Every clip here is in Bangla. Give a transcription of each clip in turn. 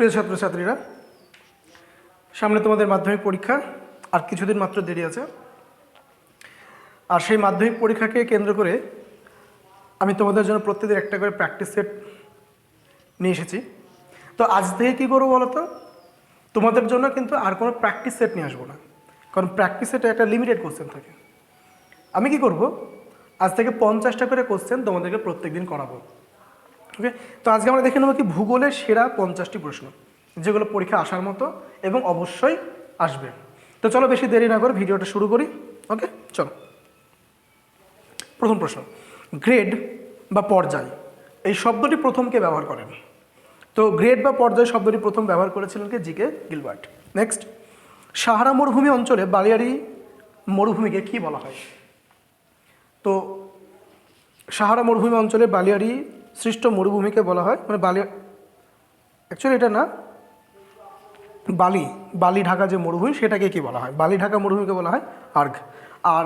প্রিয় ছাত্রছাত্রীরা, সামনে তোমাদের মাধ্যমিক পরীক্ষা, আর কিছুদিন মাত্র দেরি আছে। আর সেই মাধ্যমিক পরীক্ষাকে কেন্দ্র করে আমি তোমাদের জন্য প্রত্যেকদিন একটা করে প্র্যাকটিস সেট নিয়ে এসেছি। তো আজ থেকে কী করব বলো তো? তোমাদের জন্য কিন্তু আর কোনো প্র্যাকটিস সেট নিয়ে আসব না। কারণ প্র্যাকটিস সেটে একটা লিমিটেড কোশ্চেন থাকে। আমি কি করব? আজ থেকে পঞ্চাশটা করে কোশ্চেন তোমাদেরকে প্রত্যেক দিন করাবো। ওকে তো আজকে আমরা দেখে নেব কি ভূগোলের সেরা পঞ্চাশটি প্রশ্ন, যেগুলো পরীক্ষা আসার মতো এবং অবশ্যই আসবে। তো চলো বেশি দেরি না করে ভিডিওটা শুরু করি ওকে চলো। প্রথম প্রশ্ন, গ্রেড বা পর্যায়, এই শব্দটি প্রথম কে ব্যবহার করেন? তো গ্রেড বা পর্যায় শব্দটি প্রথম ব্যবহার করেছিলেন কে? GK Gilbert. নেক্সট সাহারা মরুভূমি অঞ্চলে বালিয়াড়ি মরুভূমিকে কি বলা হয়? তো সাহারা মরুভূমি অঞ্চলে বালিয়াড়ি সৃষ্ট মরুভূমিকে বলা হয় মানে বালি অ্যাকচুয়ালি এটা না, বালি বালি ঢাকা যে মরুভূমি সেটাকে কি বলা হয়? বালি ঢাকা মরুভূমিকে বলা হয় আর্ঘ। আর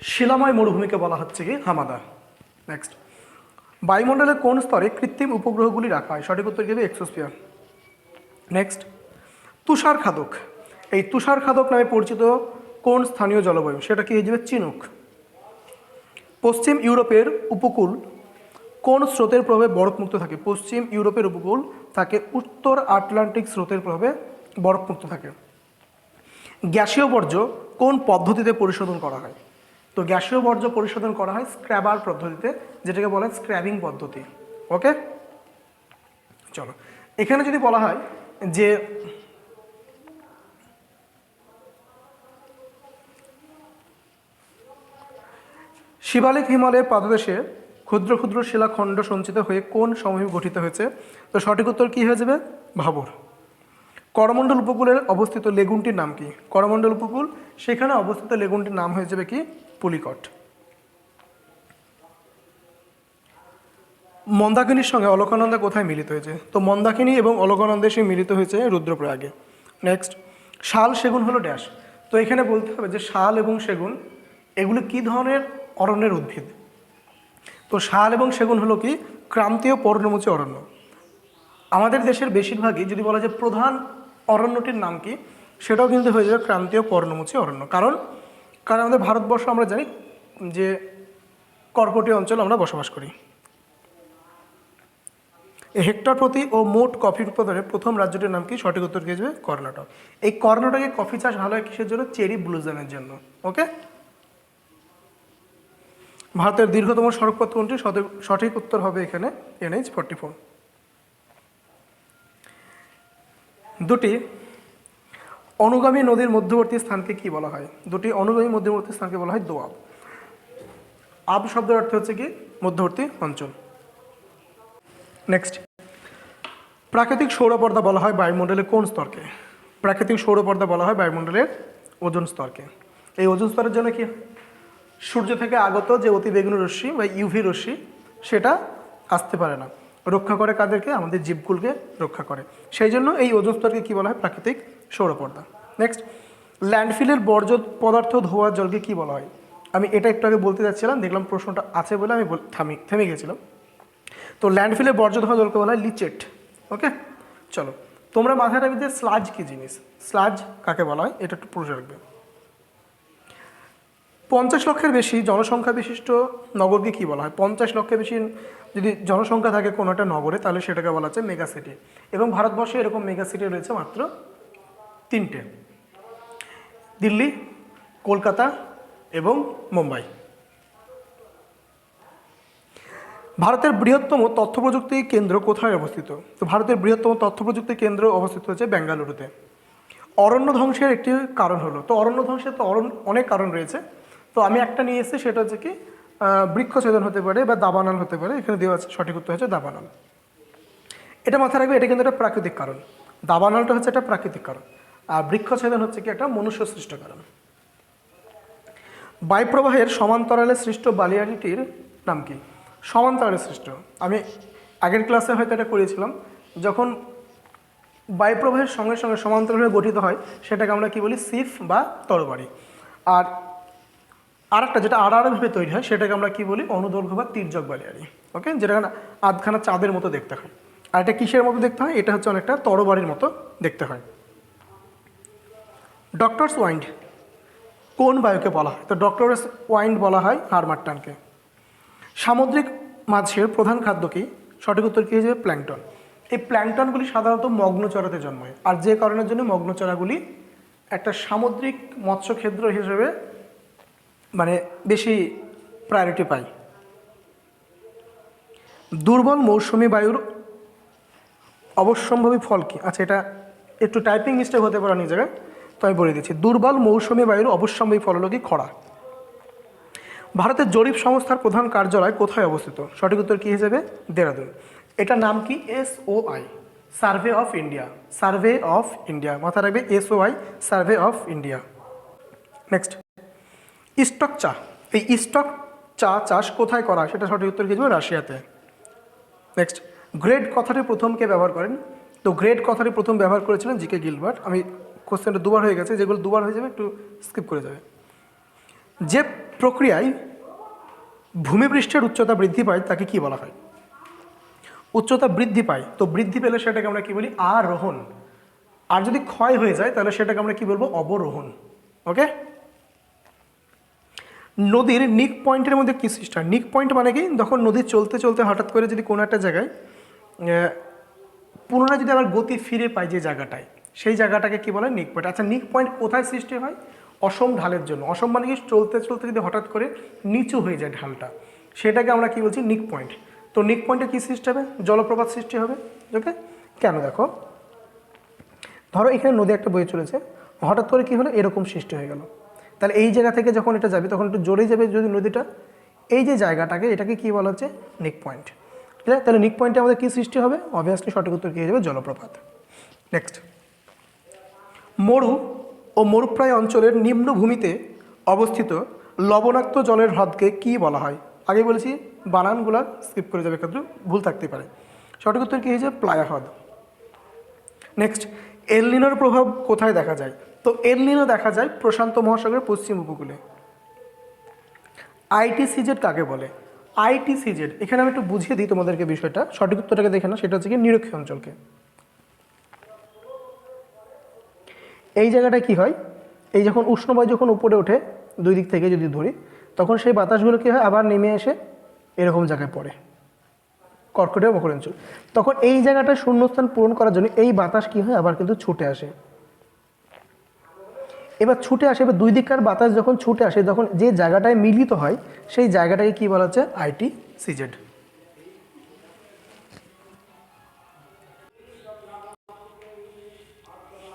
শিলাময় মরুভূমিকে বলা হচ্ছে কি হামাদা। নেক্সট বায়ুমণ্ডলের কোন স্তরে কৃত্রিম উপগ্রহগুলি রাখা হয়? সঠিক উত্তর দেবে এক্সোস্পিয়ার নেক্সট তুষার খাদক। এই তুষার খাদক নামে পরিচিত কোন স্থানীয় জলবায়ু? সেটা কি হয়ে যাবে? চিনুক। পশ্চিম ইউরোপের উপকূল কোন স্রোতের প্রভাবে বরফমুক্ত থাকে? পশ্চিম ইউরোপের উপকূল থাকে, উত্তর আটলান্টিক স্রোতের প্রভাবে বরফমুক্ত থাকে। গ্যাসীয় বর্জ্য কোন পদ্ধতিতে পরিশোধন করা হয়? তো গ্যাসীয় বর্জ্য পরিশোধন করা হয় স্ক্র্যাবার পদ্ধতিতে, যেটাকে বলা স্ক্র্যাবিং পদ্ধতি। ওকে? চলো। এখানে যদি বলা হয় যে শিবালিক হিমালয়ের পাদদেশে ক্ষুদ্র ক্ষুদ্র শিলাখণ্ড সঞ্চিত হয়ে কোন সমভূমি গঠিত হয়েছে? তো সঠিক উত্তর কী হয়ে যাবে? ভাবর। করমণ্ডল উপকূলের অবস্থিত লেগুনটির নাম কি? করমণ্ডল উপকূল, সেখানে অবস্থিত লেগুনটির নাম হয়ে যাবে কি? পুলিকট। মন্দাকিনীর সঙ্গে অলকানন্দা কোথায় মিলিত হয়েছে? তো মন্দাকিনী এবং অলকানন্দা সে মিলিত হয়েছে রুদ্রপ্রয়াগে। নেক্সট শাল সেগুন হলো ড্যাশ। তো এখানে বলতে হবে যে শাল এবং সেগুন, এগুলো কি ধরনের অরণ্যের উদ্ভিদ? তো শাল এবং সেগুন হলো কি? ক্রান্তীয় পর্ণমোচী অরণ্য। আমাদের দেশের বেশিরভাগই যদি বলা যায় প্রধান অরণ্যটির নাম কি? সেটাও কিন্তু হয়ে যাবে ক্রান্তীয় পর্ণমোচী অরণ্য। কারণ কারণ আমাদের ভারতবর্ষ আমরা জানি যে কর্কটীয় অঞ্চল আমরা বসবাস করি। হেক্টর প্রতি ও মোট কফির উৎপাদনে প্রথম রাজ্যটির নাম কি? সঠিক উত্তর দিয়ে যাবে? কর্ণাটক। এই কর্ণাটকে কফি চাষ ভালো হয় কিসের জন্য? চেরি ব্লুজামের জন্য। ওকে? ভারতের দীর্ঘতম সড়কপথ কোনটি? সঠিক- উত্তর হবে এখানে এনএইচ ফর্টি ফোর। দুটি, অনুগামী নদীর মধ্যবর্তী স্থানকে কি বলা হয়? দুটি, অনুগামী মধ্যবর্তী স্থানকে বলা হয় দোয়াব। আব শব্দের অর্থ হচ্ছে কি? মধ্যবর্তী অঞ্চল। নেক্সট, প্রাকৃতিক সৌরপর্দা বলা হয় বায়ুমণ্ডলের কোন স্তরকে? প্রাকৃতিক সৌরপর্দা বলা হয় বায়ুমণ্ডলের ওজন স্তরকে। এই ওজন স্তরের জন্য কি? সূর্য থেকে আগত যে অতিবেগুনি রশ্মি বা ইউভি রশ্মি, সেটা আসতে পারে না। রক্ষা করে কাদেরকে? আমাদের জীবকুলকে রক্ষা করে। সেই জন্য এই ওজন স্তরকে কী বলা হয়? প্রাকৃতিক সৌরপর্দা। নেক্সট ল্যান্ডফিলের বর্জ্য পদার্থ ধোয়ার জলকে কী বলা হয়? আমি এটা একটু আগে বলতে যাচ্ছিলাম, দেখলাম প্রশ্নটা আছে বলে আমি থামি থেমে গেছিলাম। তো ল্যান্ডফিলের বর্জ্য ধোয়া জলকে বলা হয় লিচেট। ওকে চলো, তোমরা মাথায় রাখবে যে স্লাজ কী জিনিস? স্লাজ কাকে বলা হয়? এটা একটু পুরুষ রাখবে। পঞ্চাশ লক্ষের বেশি জনসংখ্যা বিশিষ্ট নগরকে কী বলা হয়? পঞ্চাশ লক্ষের বেশি যদি জনসংখ্যা থাকে কোনো একটা নগরে, তাহলে সেটাকে বলা হচ্ছে মেগা সিটি এবং ভারতবর্ষে এরকম মেগা সিটি রয়েছে মাত্র তিনটে। দিল্লি, কলকাতা এবং মুম্বাই। ভারতের বৃহত্তম তথ্য প্রযুক্তি কেন্দ্র কোথায় অবস্থিত? তো ভারতের বৃহত্তম তথ্য প্রযুক্তি কেন্দ্র অবস্থিত হচ্ছে বেঙ্গালুরুতে অরণ্য ধ্বংসের একটি কারণ হলো, তো অরণ্য ধ্বংসের তো অরণ্য অনেক কারণ রয়েছে। তো আমি একটা নিয়ে এসেছি, সেটা হচ্ছে কি বৃক্ষছেদন হতে পারে বা দাবানল হতে পারে। এখানে দেওয়া আছে, সঠিক উত্তর হচ্ছে দাবানল। এটা মাথায় রাখবে, এটা কিন্তু একটা প্রাকৃতিক কারণ। দাবানলটা হচ্ছে একটা প্রাকৃতিক কারণ। আর বৃক্ষছেদন হচ্ছে কি একটা মনুষ্য সৃষ্ট কারণ। বায়ুপ্রবাহের সমান্তরালে সৃষ্ট বালিয়াড়িটির নাম কি? সমান্তরালে সৃষ্ট। আমি আগের ক্লাসে হয়তো এটা করিয়েছিলাম যখন বায়ুপ্রবাহের সঙ্গে সঙ্গে সমান্তরালে গঠিত হয়, সেটাকে আমরা কি বলি? সিফ বা তরবারি। আর আরেকটা যেটা আড়াআড়ভাবে তৈরি হয়, সেটাকে আমরা কি বলি? অনুদৈর্ঘ্য বা তির্যক বালিয়াড়ি ওকে যেটা আধখানা চাঁদের মতো দেখতে হয়। আর এটা কিসের মতো দেখতে হয়? এটা হচ্ছে অনেকটা তরবারির মতো দেখতে হয়। ডক্টরস ওয়াইন্ড কোন বায়ুকে বলা হয়? তো ডক্টরস ওয়াইন্ড বলা হয় হারমাট্টানকে সামুদ্রিক মাছের প্রধান খাদ্য কি? সঠিক উত্তর কী হয়ে যাবে প্ল্যাংটন। এই প্ল্যাংটনগুলি সাধারণত মগ্নচরাতে জন্মায়। আর যে কারণের জন্য মগ্নচরাগুলি একটা সামুদ্রিক মৎস্যক্ষেত্র হিসেবে মানে বেশি প্রায়োরিটি পায় দুর্বল মৌসুমি বায়ুর অবশ্যম্ভাবী ফল কী? আচ্ছা এটা একটু টাইপিং মিস্টেক হতে পারে অনেক জায়গায় তো আমি বলে দিচ্ছি। দুর্বল মৌসুমি বায়ুর অবশ্যম্ভাবী ফল হলো কি? খরা। ভারতের জরিপ সংস্থার প্রধান কার্যালয় কোথায় অবস্থিত? সঠিক উত্তর কী হিসেবে? দেরাদুন। এটার নাম কি? S O I survey of India survey of India মাথা রাখবে S O I survey of India next stock চা এই স্টক চা চাষ কোথায় করা সেটা সঠিক উত্তর কী রাশিয়াতে। নেক্সট গ্রেড কথাটি প্রথম কে ব্যবহার করেন? তো গ্রেড কথাটি প্রথম ব্যবহার করেছিলেন জিকে গিলবার্ট আমি কোশ্চেনটা দুবার হয়ে গেছে, যেগুলো দুবার হয়ে যাবে একটু স্কিপ করে যাবে। যে প্রক্রিয়ায় ভূমিপৃষ্ঠের উচ্চতা বৃদ্ধি পায়, তাকে কি বলা হয়? উচ্চতা বৃদ্ধি পায়, তো বৃদ্ধি পেলে সেটাকে আমরা কি বলি? আরোহণ। আর যদি ক্ষয় হয়ে যায়, তাহলে সেটাকে আমরা কি বলব? অবরোহণ। ওকে নদীর নিক পয়েন্টের মধ্যে কী সৃষ্টি হয় নিক পয়েন্ট মানে কি? যখন নদী চলতে চলতে হঠাৎ করে যদি কোনো একটা জায়গায় পুনরায় যদি আবার গতি ফিরে পায় যে জায়গাটায়, সেই জায়গাটাকে কি বলে? নিক পয়েন্ট। আচ্ছা নিক পয়েন্ট কোথায় সৃষ্টি হয়? অসম ঢালের জন্য। অসম মানে কি? চলতে চলতে যদি হঠাৎ করে নিচু হয়ে যায় ঢালটা, সেটাকে আমরা কি বলছি? নিক পয়েন্ট। তো নিক পয়েন্টে কী সৃষ্টি হবে? জলপ্রপাত সৃষ্টি হবে। ওকে? কেন দেখো? ধরো এখানে নদী একটা বয়ে চলেছে। হঠাৎ করে কী হলো? এরকম সৃষ্টি হয়ে গেল। তাহলে এই জায়গা থেকে যখন এটা যাবে, তখন একটু জোরেই যাবে যদি নদীটা। এই যে জায়গাটাকে, এটাকে কী বলা হচ্ছে? নিক পয়েন্ট। ঠিক আছে তাহলে নিক পয়েন্টে আমাদের কী সৃষ্টি হবে? অবভিয়াসলি সঠিক উত্তর কী হয়ে যাবে? জলপ্রপাত। নেক্সট মরু ও মরুপ্রায় অঞ্চলের নিম্নভূমিতে অবস্থিত লবণাক্ত জলের হ্রদকে কি বলা হয়? আগে বলেছি, বানানগুলা স্কিপ করে যাবে কিন্তু ভুল থাকতে পারে। সঠিক উত্তর কী হয়েছে? প্লায়া হ্রদ। নেক্সট এলনিনোর প্রভাব কোথায় দেখা যায়? তো এলনিনো দেখা যায় প্রশান্ত মহাসাগরের পশ্চিম উপকূলে। আইটি সিজেড কাকে বলে? আইটি সিজেড এখানে আমি একটু বুঝিয়ে দিই তোমাদেরকে বিষয়টা। সঠিক উত্তরটাকে দেখে না সেটা হচ্ছে কি নিরক্ষীয় অঞ্চলকে। এই জায়গাটায় কি হয়? এই যখন উষ্ণবায়ু যখন উপরে ওঠে, দুই দিক থেকে যদি ধরি, তখন সেই বাতাসগুলো কী হয়? আবার নেমে এসে এরকম জায়গায় পড়ে। কর্কটীয় মকর অঞ্চল। তখন এই জায়গাটা শূন্যস্থান পূরণ করার জন্য এই বাতাস কি হয়? আবার কিন্তু ছুটে আসে। এবার ছুটে আসে, এবার দুই দিককার বাতাস যখন ছুটে আসে, যখন যে জায়গাটায় মিলিত হয়, সেই জায়গাটাকে কি বলা হচ্ছে? আইটি সিজেড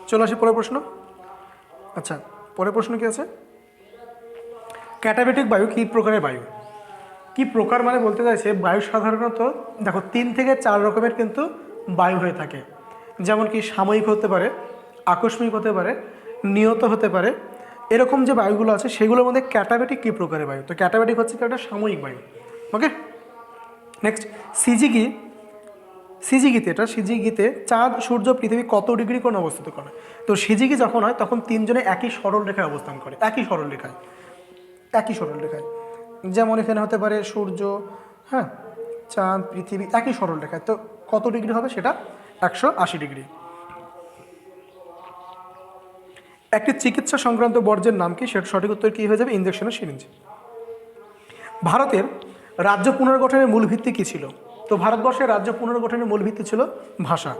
চলে আসি পরের প্রশ্ন। আচ্ছা পরের প্রশ্ন কি আছে? ক্যাটাবেটিক বায়ু কী প্রকারের বায়ু? কি প্রকার মানে বলতে চাইছে, বায়ু সাধারণত দেখো, তিন থেকে চার রকমের কিন্তু বায়ু হয়ে থাকে। যেমন কি সাময়িক হতে পারে, আকস্মিক হতে পারে নিয়ত হতে পারে। এরকম যে বায়ুগুলো আছে, সেগুলোর মধ্যে ক্যাটাবেটিক কী প্রকারের বায়ু? তো ক্যাটাবেটিক হচ্ছে একটা সাময়িক বায়ু। ওকে? নেক্সট সিজিকি সিজিগিতে, এটা সিজিগিতে চাঁদ, সূর্য, পৃথিবী কত ডিগ্রি কোণ অবস্থিত করে? তো সিজিগি যখন হয়, তখন তিনজনে একই সরল রেখায় অবস্থান করে। একই সরল রেখায়। একই সরল রেখায়। যেমন এখানে হতে পারে সূর্য হ্যাঁ চাঁদ, পৃথিবী, একই সরল রেখায়। তো কত ডিগ্রি হবে সেটা? একশো আশি ডিগ্রি। একটি চিকিৎসা সংক্রান্ত বর্জ্যের নাম কি? সেটা সঠিক উত্তর কী হয়ে যাবে? ইঞ্জেকশনের সিরিঞ্জ। ভারতের রাজ্য পুনর্গঠনের মূল ভিত্তি কী ছিল? তো ভারতবর্ষের রাজ্য পুনর্গঠনের মূল ভিত্তি ছিল ভাষা।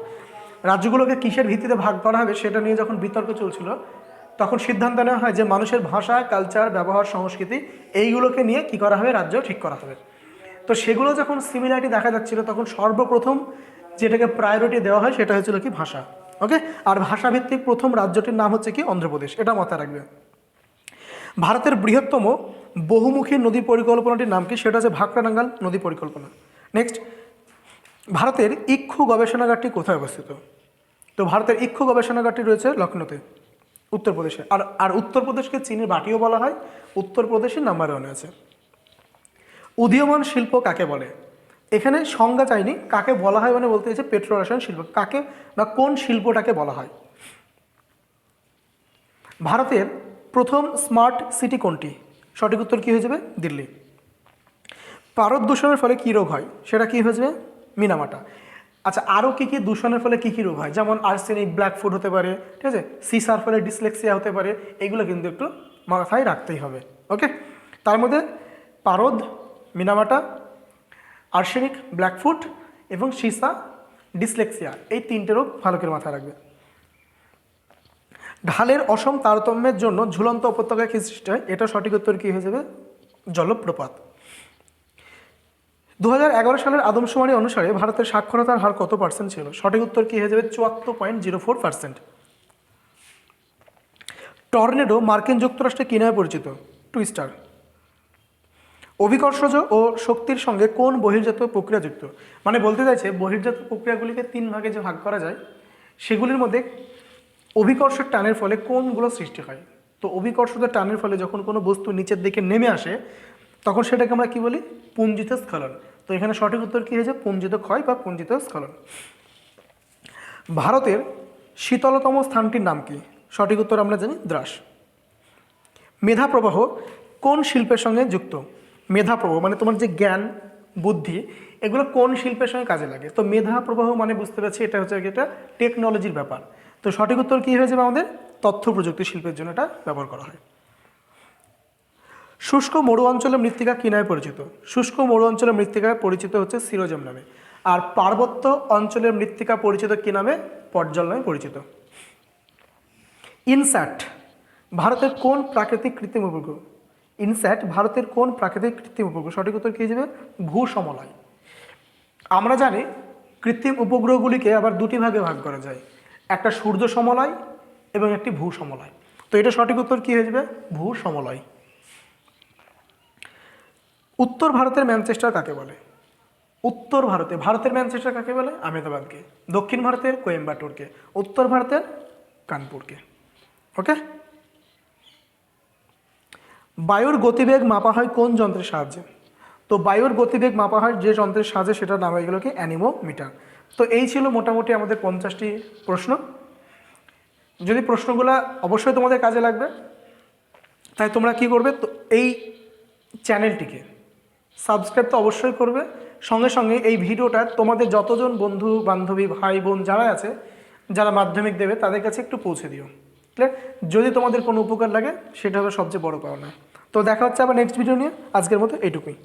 রাজ্যগুলোকে কিসের ভিত্তিতে ভাগ করা হবে সেটা নিয়ে যখন বিতর্ক চলছিল, তখন সিদ্ধান্ত নেওয়া হয় যে মানুষের ভাষা কালচার ব্যবহার, সংস্কৃতি, এইগুলোকে নিয়ে কি করা হবে? রাজ্য ঠিক করা হবে। তো সেগুলো যখন সিমিলারিটি দেখা যাচ্ছিল, তখন সর্বপ্রথম যেটাকে প্রায়োরিটি দেওয়া হয় সেটা হয়েছিল কি? ভাষা। ওকে আর ভাষাভিত্তিক প্রথম রাজ্যটির নাম হচ্ছে কি? অন্ধ্রপ্রদেশ। এটা মাথায় রাখবে। ভারতের বৃহত্তম বহুমুখী নদী পরিকল্পনাটির নাম কি? সেটা হচ্ছে ভাকরানাঙ্গাল নদী পরিকল্পনা। নেক্সট ভারতের ইক্ষু গবেষণাগারটি কোথায় অবস্থিত? তো ভারতের ইক্ষু গবেষণাগারটি রয়েছে লখনৌতে উত্তরপ্রদেশে। আর আর উত্তরপ্রদেশকে চীনের বাটিও বলা হয়। উত্তরপ্রদেশের নাম্বার ওয়ানে আছে। উদীয়মান শিল্প কাকে বলে? এখানে সংজ্ঞা চাইনি। কাকে বলা হয় মানে বলতে চাইছে পেট্রো রসায়ন শিল্প। কাকে বা কোন শিল্পটাকে বলা হয়? ভারতের প্রথম স্মার্ট সিটি কোনটি? সঠিক উত্তর কী হয়ে যাবে? দিল্লি। পারদ দূষণের ফলে কী রোগ হয়? সেটা কী হয়ে যাবে? মিনামাটা। আচ্ছা আরও কী কী দূষণের ফলে কী কী রোগ হয়? যেমন আর্সেনিক, ব্ল্যাক ফুড হতে পারে, ঠিক আছে? সিসার ফলে ডিসলেক্সিয়া হতে পারে, এগুলো কিন্তু একটু মাথায় রাখতেই হবে, ওকে? তার মধ্যে পারদ, মিনামাটা আর্সেনিক ব্ল্যাকফুট এবং সিসা, ডিসলেক্সিয়া। এই তিনটে রোগ ভালো করে মাথায় রাখবে। ঢালের অসম তারতম্যের জন্য ঝুলন্ত উপত্যকায় কী সৃষ্টি হয়? এটা সঠিক উত্তর কী হয়ে যাবে? জলপ্রপাত। দু হাজার এগারো সালের আদমশুমারি অনুসারে ভারতের সাক্ষরতার হার কত পার্সেন্ট ছিল? সঠিক উত্তর কী হয়ে যাবে? চুয়াত্তর point zero four percent tornado মার্কিন যুক্তরাষ্ট্রে কী নামে পরিচিত। টুইস্টার। অভিকর্ষজ ও শক্তির সঙ্গে কোন বহির্জাত প্রক্রিয়া যুক্ত? মানে বলতে চাইছে বহির্জাত প্রক্রিয়াগুলিকে তিন ভাগে যে ভাগ করা যায়, সেগুলির মধ্যে অভিকর্ষের টানের ফলে কোনগুলো সৃষ্টি হয়? তো অভিকর্ষদের টানের ফলে যখন কোনো বস্তু নিচের দিকে নেমে আসে, তখন সেটাকে আমরা কি বলি? পুঞ্জিত স্খলন। তো এখানে সঠিক উত্তর কী হয়েছে? পুঞ্জিত ক্ষয় বা পুঞ্জিত স্খলন। ভারতের শীতলতম স্থানটির নাম কি? সঠিক উত্তর আমরা জানি দ্রাস। মেধা প্রবাহ কোন শিল্পের সঙ্গে যুক্ত? মেধা প্রবাহ মানে তোমার যে জ্ঞান, বুদ্ধি, এগুলো কোন শিল্পের সঙ্গে কাজে লাগে? তো মেধা প্রবাহ মানে বুঝতে পারছি, এটা হচ্ছে এটা টেকনোলজির ব্যাপার। তো সঠিক উত্তর কী হয়ে যাবে আমাদের? তথ্য প্রযুক্তি শিল্পের জন্য এটা ব্যবহার করা হয়। শুষ্ক মরু অঞ্চলের মৃত্তিকা কী নামে পরিচিত? শুষ্ক মরু অঞ্চলের মৃত্তিকা পরিচিত হচ্ছে সিরোজম নামে। আর পার্বত্য অঞ্চলের মৃত্তিকা পরিচিত কী নামে? পর্জল নামে পরিচিত। ইনস্যাট, ভারতের কোন প্রাকৃতিক কৃত্রিম উপগ্রহ? ইনস্যাট ভারতের কোন প্রাকৃতিক কৃত্রিম উপগ্রহ? সঠিক উত্তর কী যাবে? ভূ সমলয় আমরা জানি কৃত্রিম উপগ্রহগুলিকে আবার দুটি ভাগে ভাগ করা যায়। একটা সূর্য সমলয় এবং একটি ভূ সমলয় তো এটা সঠিক উত্তর কী হয়ে যাবে? ভূ সমলয় উত্তর ভারতের ম্যানচেস্টার কাকে বলে? উত্তর ভারতে, ভারতের ম্যানচেস্টার কাকে বলে? আহমেদাবাদকে। দক্ষিণ ভারতের কোয়েম্বাটোরকে। উত্তর ভারতের কানপুরকে। ওকে? বায়ুর গতিবেগ মাপা হয় কোন যন্ত্রের সাহায্যে? তো বায়ুর গতিবেগ মাপা হয় যে যন্ত্রের সাহায্যে, সেটার নাম হয়ে গেল কি? অ্যানিমোমিটার। তো এই ছিল মোটামুটি আমাদের পঞ্চাশটি প্রশ্ন। যদি প্রশ্নগুলো অবশ্যই তোমাদের কাজে লাগবে, তাই তোমরা কি করবে? তো এই চ্যানেলটিকে সাবস্ক্রাইব তো অবশ্যই করবে। সঙ্গে সঙ্গে এই ভিডিওটা তোমাদের যতজন বন্ধু, বান্ধবী, ভাই, বোন যারা আছে, যারা মাধ্যমিক দেবে, তাদের কাছে একটু পৌঁছে দিও। ক্লিয়ার যদি তোমাদের কোনো উপকার লাগে, সেটা হবে সবচেয়ে বড় পাওনা। তো দেখা হচ্ছে আবার নেক্সট ভিডিও নিয়ে। আজকের মতো এইটুকুই